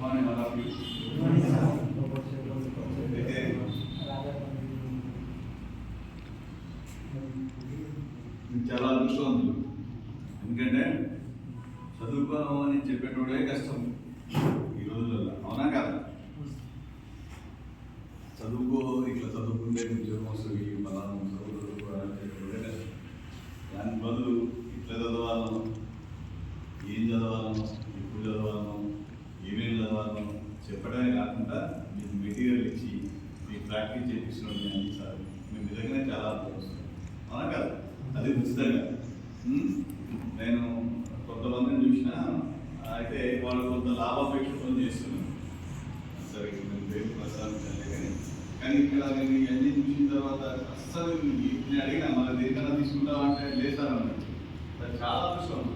Morning all of you అయితే చాలా అదృష్టవంతులు ఎందుకంటే చదువుకోను అని చెప్పేటోడే కష్టం. ఈ రోజులలో. అవునా కదా? చదువుకో ఇట్లా చదువుకుంటే ఉద్యోగం వస్తుంది పలానా చదువు చదువుకోవాలని చెప్పేటోడే కష్టం. దాని బదులు కాకుండా మీకు మెటీరియల్ ఇచ్చి మీకు ప్రాక్టీస్ చేయించడం అన్ని సార్. మేము నిజంగానే చాలా అర్థం అవునా కదా? అది ఉచితంగా. నేను కొంతమందిని చూసిన అయితే వాళ్ళు కొంత లాభాపేక్షతో చేస్తున్నాను సరే నేను పేరు ప్రసాదించాలి కానీ. కానీ ఇక్కడ నేను ఇవన్నీ చూసిన తర్వాత అస్సలు నేను అడిగినా మన దేనికన్నా తీసుకుంటావా? అంటే లేసాను అది చాలా అవసరం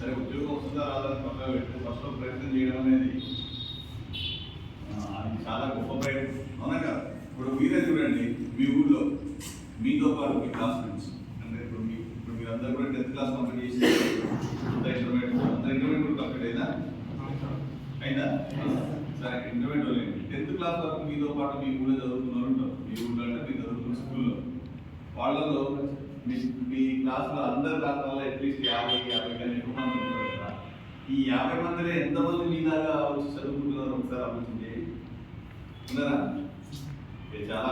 సరే ఉద్యోగం వస్తుందా రాదని పక్కన పెట్టి. ఫస్ట్లో ప్రయత్నం చేయడం అనేది అది చాలా గొప్ప ప్రయత్నం అవునగా ఇప్పుడు మీరే చూడండి మీ ఊళ్ళో మీతో పాటు మీ క్లాస్మేట్స్ అంటే ఇప్పుడు మీ ఇప్పుడు మీరందరూ కూడా టెన్త్ క్లాస్ కంప్లీట్ చేసి అంత ఇంటర్మీడియట్ అంత ఇంటర్మీడియట్ కూడా కంప్లీట్ అయిందా? అయిందా? సరే ఇంటర్మీడియట్ వాళ్ళండి టెన్త్ క్లాస్ వరకు మీతో పాటు మీ ఊళ్ళో చదువుకున్నారు ఉంటారు. మీ ఊళ్ళో అంటే మీరు చదువుకున్న స్కూల్లో. వాళ్ళలో మీ మీ క్లాస్లో అందరి క్లాస్లలో అట్లీస్ట్ యాభై యాభై కానీ ఎక్కువ మంది ఉంటారు కదా. ఈ యాభై మందిలో ఎంతమంది మీ దాకా వచ్చి చదువుకుంటున్నారు ఒకసారి ఆలోచించేది ఉన్నారా? ఇక చాలా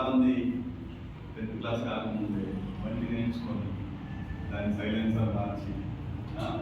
టెన్త్ క్లాస్ కాకముందే మళ్ళీ నేర్చుకొని దాన్ని సైలెన్సర్ మార్చి